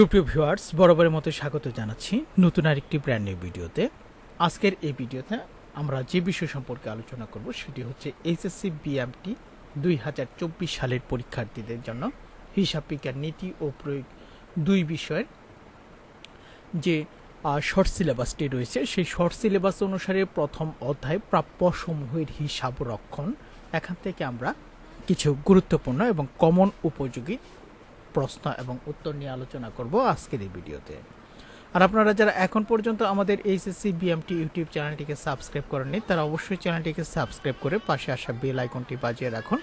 সুপ্রিয় ভিউয়ার্স, বরাবরের মতো স্বাগত জানাচ্ছি নতুন আরেকটি ব্র্যান্ড নিউ ভিডিওতে। আজকের এই ভিডিওতে আমরা যে বিষয় সম্পর্কে আলোচনা করব সেটি হচ্ছে এইচএসসি বিএমটি দুই হাজার চব্বিশ সালের পরীক্ষার্থীদের জন্য হিসাব বিজ্ঞান নীতি ও প্রয়োগ দুই বিষয়ের যে শর্ট সিলেবাসটি রয়েছে, সেই শর্ট সিলেবাস অনুসারে প্রথম অধ্যায় প্রাপ্য সমূহের হিসাব রক্ষণ। এখান থেকে আমরা কিছু গুরুত্বপূর্ণ এবং কমন উপযোগী প্রশ্ন এবং উত্তর নিয়ে আলোচনা করব আজকের এই ভিডিওতে। আর আপনারা যারা এখন পর্যন্ত আমাদের এইচএসসি বিএমটি ইউটিউব চ্যানেলটিকে সাবস্ক্রাইব করেননি, তারা অবশ্যই চ্যানেলটিকে সাবস্ক্রাইব করে পাশে আসা বেল আইকনটি বাজিয়ে রাখুন।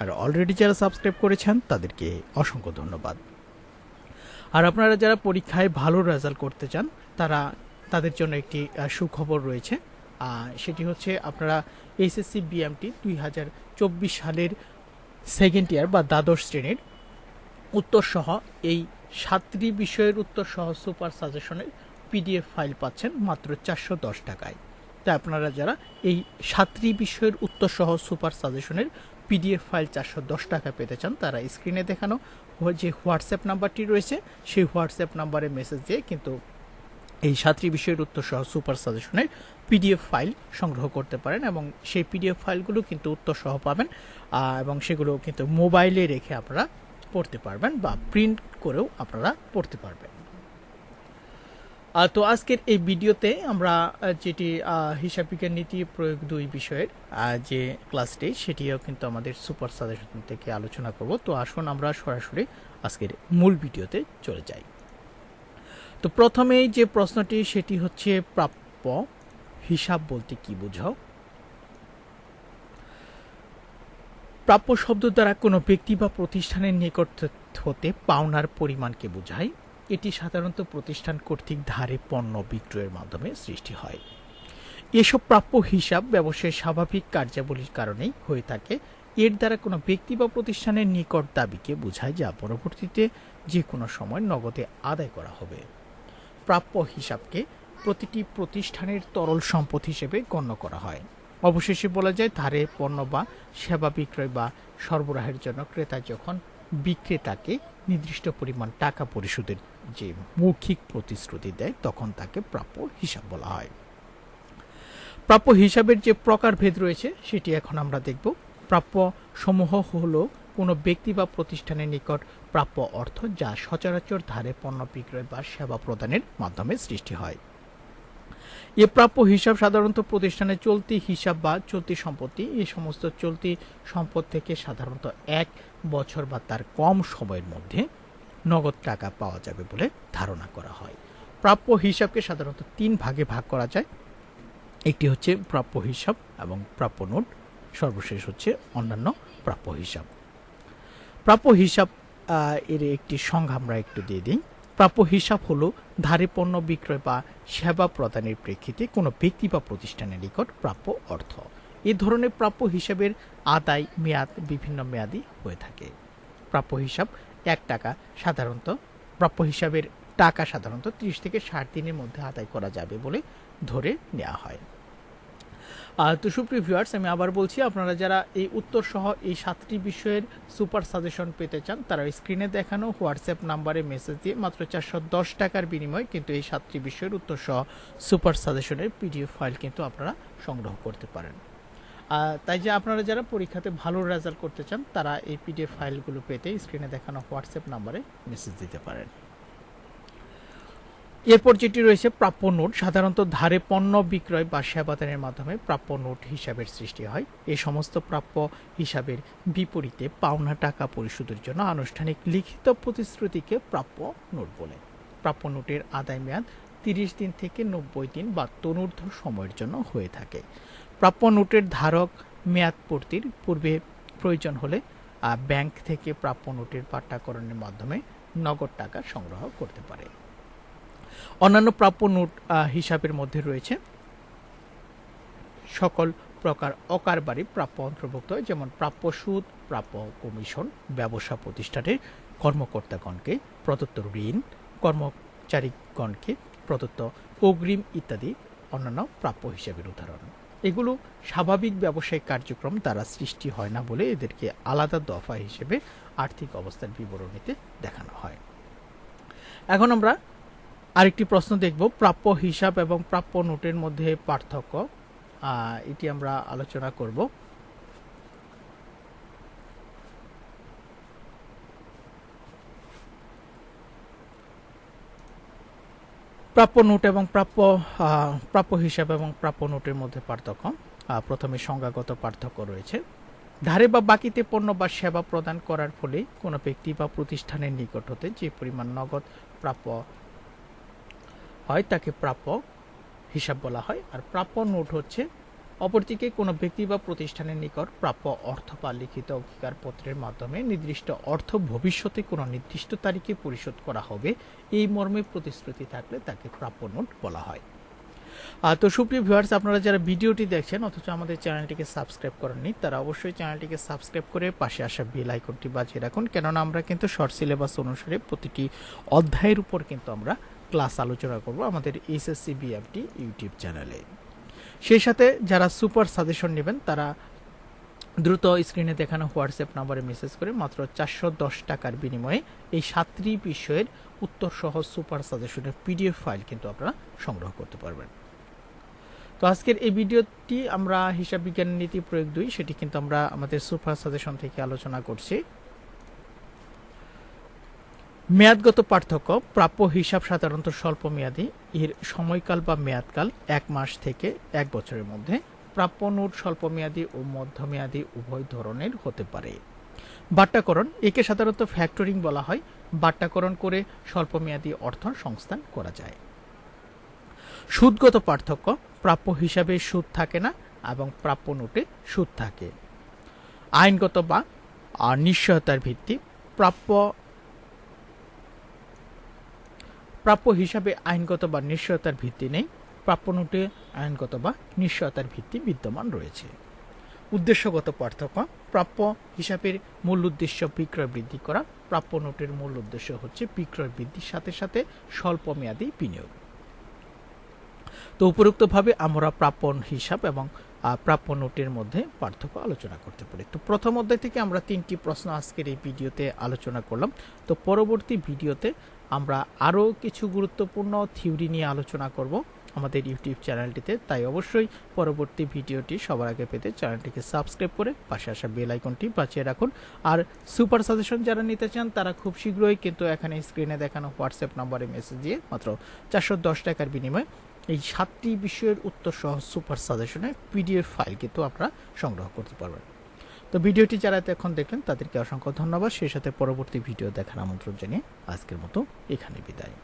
আর অলরেডি যারা সাবস্ক্রাইব করেছেন, তাদেরকে অসংখ্য ধন্যবাদ। আর আপনারা যারা পরীক্ষায় ভালো রেজাল্ট করতে চান, তারা তাদের জন্য একটি সুখবর রয়েছে। সেটি হচ্ছে আপনারা এইচএসসি বিএমটি দুই হাজার চব্বিশ সালের সেকেন্ড ইয়ার বা দ্বাদশ শ্রেণির উত্তর সহ এই সাতটি বিষয়ের উত্তর সহ সুপার সাজেশনের পিডিএফ ফাইল পাচ্ছেন মাত্র চারশো দশ টাকায়। তাই আপনারা যারা এই সাতটি বিষয়ের উত্তর সহ সুপার সাজেশনের পিডিএফ ফাইল চারশো দশ টাকা পেতে চান, তারা স্ক্রিনে দেখানো যে হোয়াটসঅ্যাপ নাম্বারটি রয়েছে, সেই হোয়াটসঅ্যাপ নাম্বারে মেসেজ দিয়ে কিন্তু এই সাতটি বিষয়ের উত্তর সহ সুপার সাজেশনের পিডিএফ ফাইল সংগ্রহ করতে পারেন এবং সেই পিডিএফ ফাইলগুলো কিন্তু উত্তর সহ পাবেন এবং সেগুলো কিন্তু মোবাইলে রেখে আপনারা পড়তে পারবেন বা প্রিন্ট করেও আপনারা পড়তে পারবেন। তো আজকের এই ভিডিওতে আমরা যেটি হিসাব বিজ্ঞান নীতি প্রয়োগ দুই বিষয়ের যে ক্লাসটি সেটিও কিন্তু আমাদের সুপার সাজেশন থেকে আলোচনা করব। তো আসুন আমরা সরাসরি আজকের মূল ভিডিওতে চলে যাই। তো প্রথমেই যে প্রশ্নটি, সেটি হচ্ছে প্রাপ্য হিসাব বলতে কি বোঝাও? প্রাপ্য শব্দ দ্বারা কোনো ব্যক্তি বা প্রতিষ্ঠানের নিকট হতে পাওনার পরিমাণকে বোঝায়। এটি সাধারণত প্রতিষ্ঠান কর্তৃক ধারে পণ্য বিক্রয়ের মাধ্যমে সৃষ্টি হয়। এসব প্রাপ্য হিসাব ব্যবসায়ের স্বাভাবিক কার্যাবলীর কারণেই হয়ে থাকে। এর দ্বারা কোনো ব্যক্তি বা প্রতিষ্ঠানের নিকট দাবিকে বোঝায় যা পরবর্তীতে যে কোনো সময় নগদে আদায় করা হবে। প্রাপ্য হিসাবকে প্রতিটি প্রতিষ্ঠানের তরল সম্পদ হিসেবে গণ্য করা হয়। অবশেষে বলা যায় ধারে পণ্য বা সেবা বিক্রয় বা সরবরাহের জন্য ক্রেতা যখন বিক্রেতাকে নির্দিষ্ট পরিমাণ টাকা পরিশোধের যে মৌখিক প্রতিশ্রুতি দেয়, তখন তাকে প্রাপ্য হিসাব বলা হয়। প্রাপ্য হিসাবের যে প্রকারভেদ রয়েছে, সেটি এখন আমরা দেখব। প্রাপ্য সমূহ হলো কোনো ব্যক্তি বা প্রতিষ্ঠানের নিকট প্রাপ্য অর্থ যা সচরাচর ধারে পণ্য বিক্রয় বা সেবা প্রদানের মাধ্যমে সৃষ্টি হয়। এ প্রাপ্য হিসাব সাধারণত প্রতিষ্ঠানের চলতি হিসাব বা চলতি সম্পত্তি এই সমস্ত চলতি সম্পদ থেকে সাধারণত এক বছর বা তার কম সময়ের মধ্যে নগদ টাকা পাওয়া যাবে বলে ধারণা করা হয়। প্রাপ্য হিসাবকে সাধারণত তিন ভাগে ভাগ করা যায়। একটি হচ্ছে প্রাপ্য হিসাব এবং প্রাপ্য নোট, সর্বশেষ হচ্ছে অন্যান্য প্রাপ্য হিসাব। প্রাপ্য হিসাব এর একটি সংজ্ঞা আমরা একটু দিয়ে দিই। প্রাপ্য হিসাব হলো ধারে পণ্য বিক্রয় বা সেবা প্রদানের প্রেক্ষিতে কোনো ব্যক্তি বা প্রতিষ্ঠানের নিকট প্রাপ্য অর্থ। এ ধরনের প্রাপ্য হিসাবের আদায় মেয়াদ বিভিন্ন মেয়াদি হয়ে থাকে। প্রাপ্য হিসাব এক টাকা সাধারণত, প্রাপ্য হিসাবের টাকা সাধারণত ত্রিশ থেকে ষাট দিনের মধ্যে আদায় করা যাবে বলে ধরে নেওয়া হয়। তো সুপ্রিয় ভিউয়ার্স আমি আবার বলছি, আপনারা যারা এই উত্তর সহ এই সাতটি বিষয়ের সুপার সাজেশন পেতে চান, তারা স্ক্রিনে দেখানো হোয়াটসঅ্যাপ নাম্বারে মেসেজ দিয়ে মাত্র চারশো দশ টাকার বিনিময়ে কিন্তু এই সাতটি বিষয়ের উত্তর সহ সুপার সাজেশনের পিডিএফ ফাইল কিন্তু আপনারা সংগ্রহ করতে পারেন। তাই যে আপনারা যারা পরীক্ষাতে ভালো রেজাল্ট করতে চান, তারা এই পিডিএফ ফাইলগুলো পেতে স্ক্রিনে দেখানো হোয়াটসঅ্যাপ নাম্বারে মেসেজ দিতে পারেন। এরপর যেটি রয়েছে প্রাপ্য নোট, সাধারণত ধারে পণ্য বিক্রয় বা সেবাদানের মাধ্যমে প্রাপ্য নোট হিসাবের সৃষ্টি হয়। এই সমস্ত প্রাপ্য হিসাবের বিপরীতে পাওনা টাকা পরিশোধের জন্য আনুষ্ঠানিক লিখিত প্রতিশ্রুতিকে প্রাপ্য নোট বলে। প্রাপ্য নোটের আদায় মেয়াদ তিরিশ দিন থেকে নব্বই দিন বা তনুর্ধ্ব সময়ের জন্য হয়ে থাকে। প্রাপ্য নোটের ধারক মেয়াদ পূর্তির পূর্বে প্রয়োজন হলে ব্যাংক থেকে প্রাপ্য নোটের পাট্টাকরণের মাধ্যমে নগদ টাকা সংগ্রহ করতে পারে। অন্যান্য প্রাপ্য নোট হিসাবের মধ্যে রয়েছে সকল প্রকার অকারবারি প্রাপ্য অন্তর্ভুক্ত, যেমন প্রাপ্য সুদ, প্রাপ্য কমিশন, ব্যবসা প্রতিষ্ঠানের কর্মকর্তাগণকে প্রদত্ত ঋণ, কর্মচারীগণকে প্রদত্ত অগ্রিম ইত্যাদি অন্যান্য প্রাপ্য হিসাবের উদাহরণ। এগুলো স্বাভাবিক ব্যবসায়িক কার্যক্রম দ্বারা সৃষ্টি হয় না বলে এদেরকে আলাদা দফা হিসেবে আর্থিক অবস্থার বিবরণীতে দেখানো হয়। এখন আমরা আরেকটি প্রশ্ন দেখব, প্রাপ্য হিসাব এবং প্রাপ্য নোটের মধ্যে পার্থক্য। এটি আমরা আলোচনা করব। প্রাপ্য নোট এবং প্রাপ্য প্রাপ্য হিসাব এবং প্রাপ্য নোটের মধ্যে পার্থক্য। প্রথমে সংজ্ঞাগত পার্থক্য রয়েছে। ধারে বা বাকিতে পণ্য বা সেবা প্রদান করার ফলে কোনো ব্যক্তি বা প্রতিষ্ঠানের নিকট হতে যে পরিমাণ নগদ প্রাপ্য হয় তাকে প্রাপ্য হিসাব বলা হয়। আর প্রাপ্য নোট হচ্ছে অপরদিকে কোনো ব্যক্তি বা প্রতিষ্ঠানের নিকট প্রাপ্য অর্থ বা লিখিত অঙ্গীকারপত্রের মাধ্যমে নির্দিষ্ট অর্থ ভবিষ্যতে কোনো নির্দিষ্ট তারিখে পরিশোধ করা হবে, এই মর্মে প্রতিশ্রুতি থাকলে তাকে প্রাপ্য নোট বলা হয়। আর তো সুপ্রিয় ভিউয়ার্স, আপনারা যারা ভিডিওটি দেখছেন, অথচ আমাদের চ্যানেলটিকে সাবস্ক্রাইব করেননি, তারা অবশ্যই চ্যানেলটিকে সাবস্ক্রাইব করে পাশে আসা বেল আইকনটি বাজিয়ে রাখুন। কেননা আমরা কিন্তু শর্ট সিলেবাস অনুসারে প্রতিটি অধ্যায়ের উপর কিন্তু আমরা ক্লাস আলোচনা করব আমাদের এসএসসি বিএফটি ইউটিউব চ্যানেলে। সেই সাথে যারা সুপার সাজেশন নেবেন, তারা দ্রুত স্ক্রিনে দেখানো হোয়াটসঅ্যাপ নাম্বারে মেসেজ করে মাত্র চারশো দশ টাকার বিনিময়ে এই সাতটি বিষয়ের উত্তর সহ সুপার সাজেশনের পিডিএফ ফাইল কিন্তু আপনারা সংগ্রহ করতে পারবেন। তো আজকের এই ভিডিওটি আমরা হিসাব বিজ্ঞান নীতি প্রয়োগ দুই, সেটি কিন্তু আমরা আমাদের সুপার সাজেশন থেকে আলোচনা করছি। মেয়াদগত পার্থক্য, প্রাপ্য হিসাব সাধারণত স্বল্প মেয়াদী এর সময়কাল বা মেয়াদকাল এক মাস থেকে এক বছরের মধ্যে, প্রাপ্য নোট স্বল্প মেয়াদী ও মধ্যমেয়াদী উভয় ধরনের হতে পারে। বাট্টাকরণ, একে সাধারণত ফ্যাক্টরিং বলা হয়। বাট্টাকরণ করে স্বল্পমেয়াদী অর্থ সংস্থান করা যায়। সুদগত পার্থক্য, প্রাপ্য হিসাবে সুদ থাকে না এবং প্রাপ্য নোটে সুদ থাকে। আইনগত বা নিশ্চয়তার ভিত্তি, প্রাপ্য প্রাপ্য হিসাবে আইনগত বা নিশ্চয়তার ভিত্তি নেই, প্রাপ্য নোটে আইনগত বা নিশ্চয়তার ভিত্তি বিদ্যমান রয়েছে। উদ্দেশ্যগত পার্থক্য, প্রাপ্য হিসাবের মূল উদ্দেশ্য বিক্রয় বৃদ্ধি করা, প্রাপ্য নোটের মূল উদ্দেশ্য হচ্ছে বিক্রয় বৃদ্ধির সাথে সাথে স্বল্প মেয়াদী বিনিয়োগ। তো উপরোক্তভাবে আমরা প্রাপ্য হিসাব এবং প্রাপ্য নোটের মধ্যে পার্থক্য আলোচনা করতে পারি। তো প্রথম অধ্যায় থেকে আমরা তিনটি প্রশ্ন আজকের এই ভিডিওতে আলোচনা করলাম। তো পরবর্তী ভিডিওতে আমরা আরও কিছু গুরুত্বপূর্ণ থিওরি নিয়ে আলোচনা করব আমাদের ইউটিউব চ্যানেলটিতে। তাই অবশ্যই পরবর্তী ভিডিওটি সবার আগে পেতে চ্যানেলটিকে সাবস্ক্রাইব করে পাশে আসা বেল আইকনটি বাঁচিয়ে রাখুন। আর সুপার সাজেশন যারা নিতে চান, তারা খুব শীঘ্রই কিন্তু এখানে স্ক্রিনে দেখানো হোয়াটসঅ্যাপ নম্বরে মেসেজ দিয়ে মাত্র চারশো দশ টাকার বিনিময়ে এই সাতটি বিষয়ের উত্তর সহ সুপার সাজেশনের পিডিএফ ফাইল কিন্তু আপনারা সংগ্রহ করতে পারবেন। তো ভিডিওটি যারা এখন দেখলেন, তাদেরকে অসংখ্য ধন্যবাদ। সেই সাথে পরবর্তী ভিডিও দেখার আমন্ত্রণ জানিয়ে আজকের মতো এখানে বিদায়।